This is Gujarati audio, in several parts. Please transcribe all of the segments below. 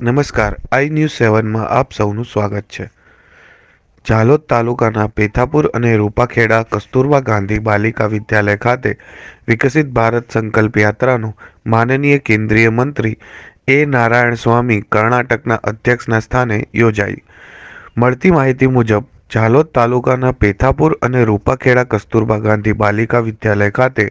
નમસ્કાર, આઈ ન્યૂઝ સેવનમાં આપ સૌનું સ્વાગત છે. ઝાલોદ તાલુકાના પેથાપુર અને રૂપાખેડા કસ્તુરબા ગાંધી બાલિકા વિદ્યાલય ખાતે વિકસિત ભારત સંકલ્પ યાત્રાનું માનનીય કેન્દ્રીય મંત્રી એ નારાયણ સ્વામી કર્ણાટકના અધ્યક્ષના સ્થાને યોજાઈ. મળતી માહિતી મુજબ ઝાલોદ તાલુકાના પેથાપુર અને રૂપાખેડા કસ્તુરબા ગાંધી બાલિકા વિદ્યાલય ખાતે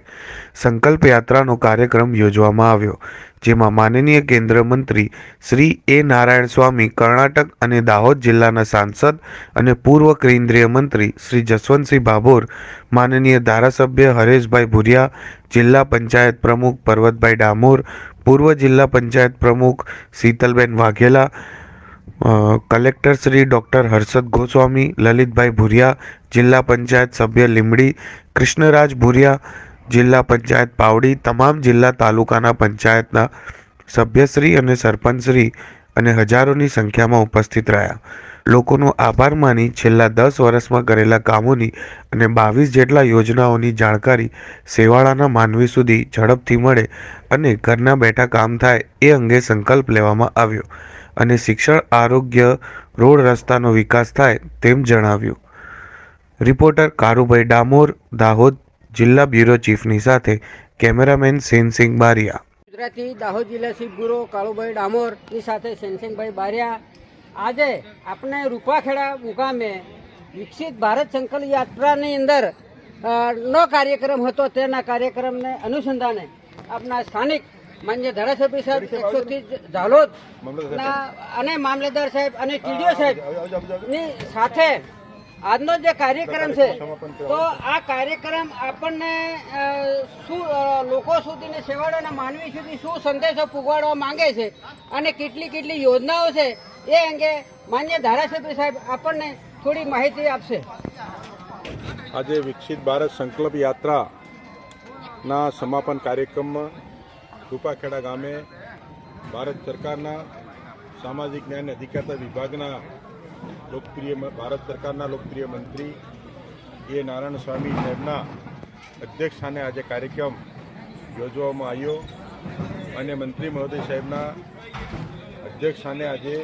સંકલ્પ યાત્રાનો કાર્યક્રમ યોજવામાં આવ્યો, જેમાં માનનીય કેન્દ્ર મંત્રી શ્રી એ નારાયણ સ્વામી, કર્ણાટક અને દાહોદ જિલ્લાના સાંસદ અને પૂર્વ કેન્દ્રીય મંત્રી શ્રી જસવંતસિંહ ભાભોર, માનનીય ધારાસભ્ય હરેશભાઈ ભુરિયા, જિલ્લા પંચાયત પ્રમુખ પર્વતભાઈ ડામોર, પૂર્વ જિલ્લા પંચાયત પ્રમુખ શીતલબેન વાઘેલા કલેક્ટર શ્રી ડૉક્ટર હર્ષદ ગોસ્વામી, લલિતભાઈ ભુરિયા, જિલ્લા પંચાયત સભ્ય લીમડી કૃષ્ણરાજ ભુરિયા, જિલ્લા પંચાયત પાવડી, તમામ જિલ્લા તાલુકાના પંચાયતના સભ્યશ્રી અને સરપંચશ્રી અને હજારોની સંખ્યામાં ઉપસ્થિત રહ્યા. લોકોનો આભાર માની છેલ્લા દસ વર્ષમાં કરેલા કામોની અને બાવીસ જેટલા યોજનાઓની જાણકારી સેવાળાના માનવી સુધી ઝડપથી મળે અને ઘરના બેઠા કામ થાય એ અંગે સંકલ્પ લેવામાં આવ્યો. અને શિક્ષણ આરોગ્ય રોડ રસ્તાનો વિકાસ થાય તેમ જણાવ્યું. રિપોર્ટર કારુભાઈ ડામોર, દાહોદ જિલ્લા બ્યુરો ચીફની સાથે કેમેરામેન સેનસિંગ બારિયા. ગુજરાતી દાહોદ જિલ્લા ચીફ ગુરુ કાળુભાઈ ડામોરની સાથે સેનસિંગભાઈ બારિયા. આજે આપણે રૂપાખેડા મુકામે વિકસિત ભારત સંકલ્પ યાત્રાની અંદર નો કાર્યક્રમ હતો. તેના કાર્યક્રમને અનુસંધાને આપણા સ્થાનિક માન્ય ધારાસભ્ય સાહેબ એકસો ત્રીસ ઝાલોદ. અને મામલેદાર સાહેબ અને ટીડીઓ સાહેબની સાથે આજનો જે કાર્યક્રમ છે તો આ કાર્યક્રમ આપણને શું લોકો સુધીને છેવાડાના માનવી સુધી શું સંદેશો પુગાડવા માંગે છે અને કેટલી કેટલી યોજનાઓ છે એ અંગે માન્ય ધારાસભ્ય સાહેબ આપણને થોડી માહિતી આપશે. આજે વિકસિત ભારત સંકલ્પ યાત્રાના સમાપન કાર્યક્રમમાં રૂપાખેડા ગામે ભારત સરકારના સામાજિક ન્યાય અને અધિકારતા વિભાગના લોકપ્રિય ભારત સરકારના લોકપ્રિય મંત્રી એ નારાયણ સ્વામી સાહેબના અધ્યક્ષસ્થાને આજે કાર્યક્રમ યોજવામાં આવ્યો અને મંત્રી મહોદય સાહેબના અધ્યક્ષસ્થાને આજે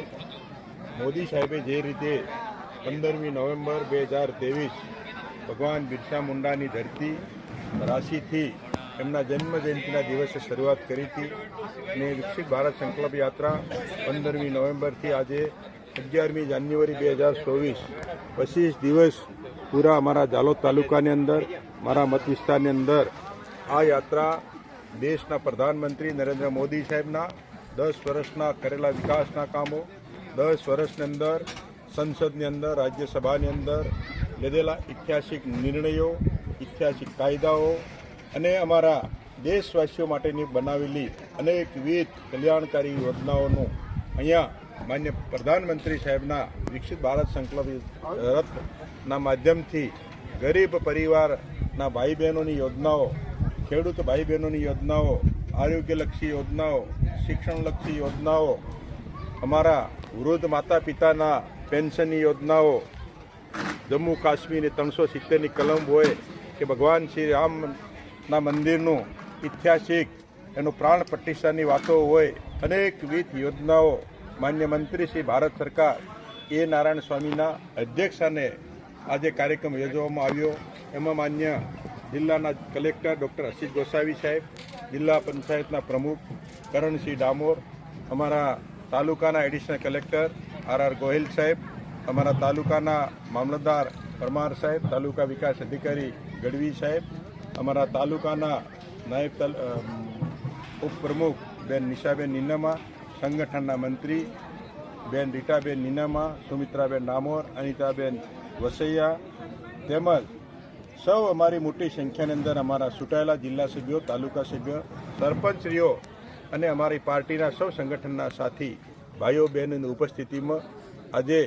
મોદી સાહેબે જે રીતે પંદરમી નવેમ્બર બે હજાર ત્રેવીસ ભગવાન બિરસા મુંડાની ધરતી રાશિથી એમના જન્મ જયંતિના દિવસે શરૂઆત કરી હતી. અને વિકસિત ભારત સંકલ્પ યાત્રા પંદરમી નવેમ્બરથી આજે અગિયારમી જાન્યુઆરી બે હજાર ચોવીસ પચીસ દિવસ પૂરા અમારા જાલોદ તાલુકાની અંદર, મારા મત વિસ્તારની અંદર આ યાત્રા દેશના પ્રધાનમંત્રી નરેન્દ્ર મોદી સાહેબના દસ વર્ષના કરેલા વિકાસના કામો, દસ વર્ષની અંદર સંસદની અંદર, રાજ્યસભાની અંદર લીધેલા ઐતિહાસિક નિર્ણયો, ઐતિહાસિક કાયદાઓ અને અમારા દેશવાસીઓ માટેની બનાવેલી અનેકવિધ કલ્યાણકારી યોજનાઓનું અહીંયા માન્ય પ્રધાનમંત્રી સાહેબના વિકસિત ભારત સંકલ્પ રથના માધ્યમથી ગરીબ પરિવારના ભાઈ બહેનોની યોજનાઓ, ખેડૂત ભાઈ બહેનોની યોજનાઓ, આરોગ્યલક્ષી યોજનાઓ, શિક્ષણલક્ષી યોજનાઓ, અમારા વૃદ્ધ માતા પિતાના પેન્શનની યોજનાઓ, જમ્મુ કાશ્મીરની ત્રણસો સિત્તેરની કલમ હોય કે ભગવાન શ્રી રામના મંદિરનું ઐતિહાસિક એનું પ્રાણ પ્રતિષ્ઠાની વાતો હોય અનેકવિધ યોજનાઓ માન્ય મંત્રી શ્રી ભારત સરકાર એ નારાયણ સ્વામીના અધ્યક્ષસ્થાને આજે કાર્યક્રમ યોજવામાં આવ્યો. એમાં માન્ય જિલ્લાના કલેક્ટર ડૉક્ટર અસિત ગોસાવી સાહેબ, જિલ્લા પંચાયતના પ્રમુખ કરણસિંહ ડામોર, અમારા તાલુકાના additional collector R R Gohil સાહેબ, અમારા તાલુકાના મામલતદાર પરમાર સાહેબ, તાલુકા વિકાસ અધિકારી ગઢવી સાહેબ અમારા તાલુકાના નાયબ ઉપપ્રમુખ બેન નિશાબેન નિનામા સંગઠનના મંત્રી બેન રીટાબેન નીનામા સુમિત્રાબેન ડામોર, અનિતાબેન વસૈયા તેમજ સૌ અમારી મોટી સંખ્યાની અંદર અમારા ચૂંટાયેલા જિલ્લા સભ્યો, તાલુકા સભ્યો, સરપંચશ્રીઓ અને અમારી પાર્ટીના સૌ સંગઠનના સાથી, ભાઈઓ, બહેનોની ઉપસ્થિતિમાં આજે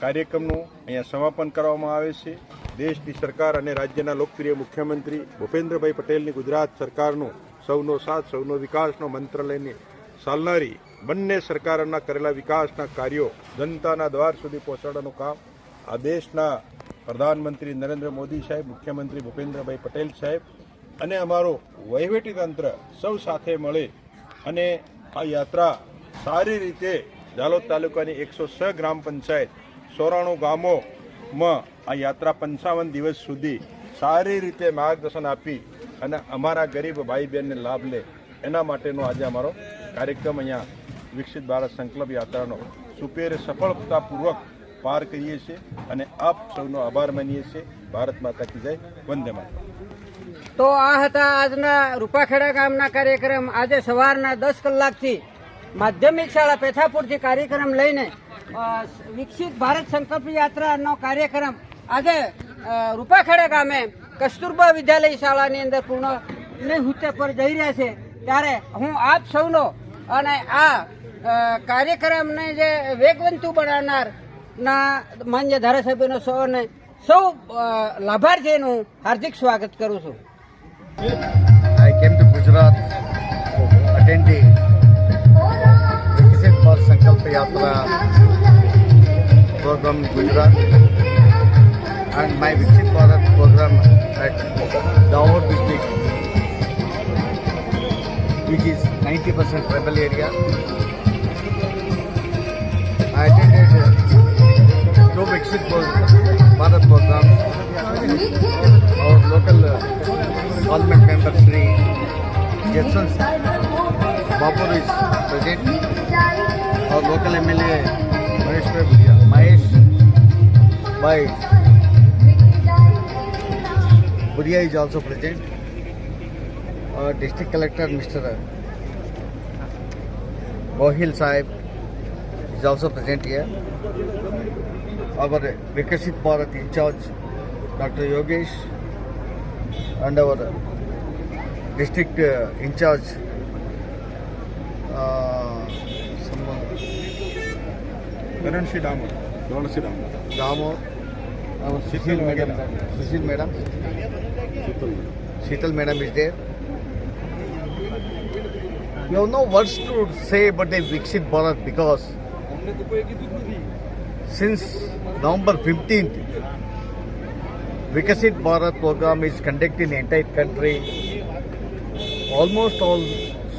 કાર્યક્રમનું અહીંયા સમાપન કરવામાં આવે છે. દેશની સરકાર અને રાજ્યના લોકપ્રિય મુખ્યમંત્રી ભૂપેન્દ્રભાઈ પટેલની ગુજરાત સરકારનો સૌનો સાથ, સૌનો વિકાસનો મંત્ર લઈને ચાલનારી બંને સરકારના કરેલા વિકાસના કાર્યો જનતાના દ્વાર સુધી પહોંચાડવાનું કામ આ દેશના પ્રધાનમંત્રી નરેન્દ્ર મોદી સાહેબ, મુખ્યમંત્રી ભૂપેન્દ્રભાઈ પટેલ સાહેબ અને અમારો તંત્ર સૌ સાથે મળે અને આ યાત્રા સારી રીતે ઝાલોદ તાલુકાની એકસો છ ગ્રામ પંચાયત સોરાણું ગામોમાં આ યાત્રા પંચાવન દિવસ સુધી સારી રીતે માર્ગદર્શન આપી અને અમારા ગરીબ ભાઈ બહેનને લાભ લે. એના માટેનો આજે અમારો કાર્યક્રમ અહીંયા વિકસિત ભારત સંકલ્પ યાત્રાનો સુપેરે સફળતાપૂર્વક પાર કરીએ છીએ અને આપ સૌનો આભાર માનીએ છીએ. ભારત માતા કી જય. વંદે માતા તો આ હતા આજના રૂપાખેડા ગામના કાર્યક્રમ. આજે સવારના દસ કલાકથી માધ્યમિક શાળા પેથાપુરથી કાર્યક્રમ લઈને વિકસિત ભારત સંકલ્પ યાત્રાનો કાર્યક્રમ આજે રૂપાખેડા ગામે કસ્તુરબા વિદ્યાલય શાળાની અંદર પૂર્ણ હુતે પર જઈ રહ્યા છે. ત્યારે હું આપ સૌનો અને આ કાર્યક્રમને જે વેગવંતુ બનાવનાર ના માન્ય ધારાસભ્યનો સૌને સૌ લાભાર્થીનું હાર્દિક સ્વાગત કરું છું. I came to Gujarat, attend the Visit for Yatra. Program Gujarat and my Visit Bharat program at Daur district which is 90% tribal area. I attended uh, two Visit Bharat programs. Our local uh, parliament member Sri Jetson Bapur is present. Our local MLA Mahesh Bhai Bhudia is also present. Our district collector Mr. Gohil Sahib is also present here. Our Vikasit Bharat in charge Dr. Yogesh and our district uh, in charge Karansinh Damor Karansinh Damor Damo, our Sushil madam, Sushil madam, Sheetal madam is there. You have no words to say but they Viksit Bharat because since November 15th, Vikasit Bharat program is conducted in the entire country. Almost all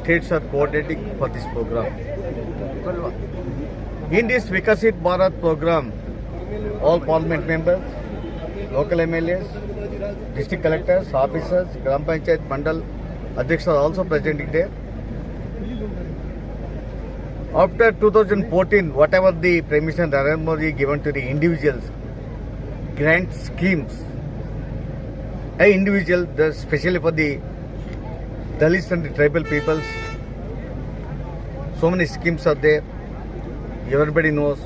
states are coordinating for this program. In this Vikasit Bharat program, all parliament members, local MLAs, district collectors, officers, Gram Panchayat Mandal, Adhyaks are also presenting there. After 2014, whatever the Prime Minister Narendra Modi given to the individuals, grant schemes, a individual, the- especially for the Dalits and the tribal peoples, so many schemes are there. Everybody knows.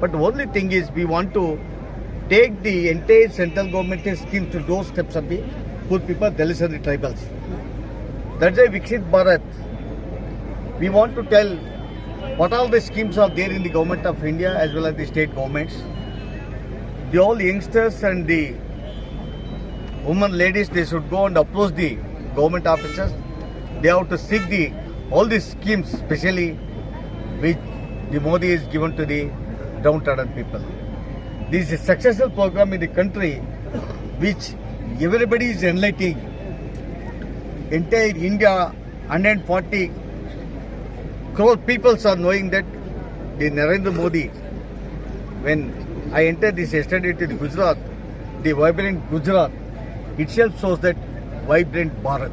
But the only thing is we want to take the entire central government scheme to those steps of the poor people, Dalits and the tribals. That's why Viksit Bharat. We want to tell what all the schemes are there in the government of India as well as the state governments. The all youngsters and the women ladies they should go and approach the government officers. They have to seek the all these schemes, especially which the Modi is given to the downtrodden people. This is a successful program in the country which everybody is enlightening. Entire India, 140 crore people are knowing that the Narendra Modi, when I entered this yesterday to the Gujarat, the vibrant Gujarat itself shows that vibrant Bharat.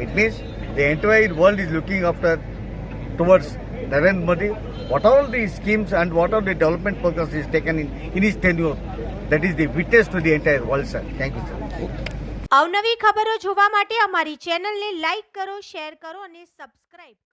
It means the entire world is looking after towards Narendra Modi. What all the schemes and what all the development programs is taken in, in his tenure, that is the witness to the entire world, sir. Thank you, sir. અવનવી ખબરો જોવા માટે અમારી ચેનલને લાઈક કરો શેર કરો અને સબસ્ક્રાઇબ કરો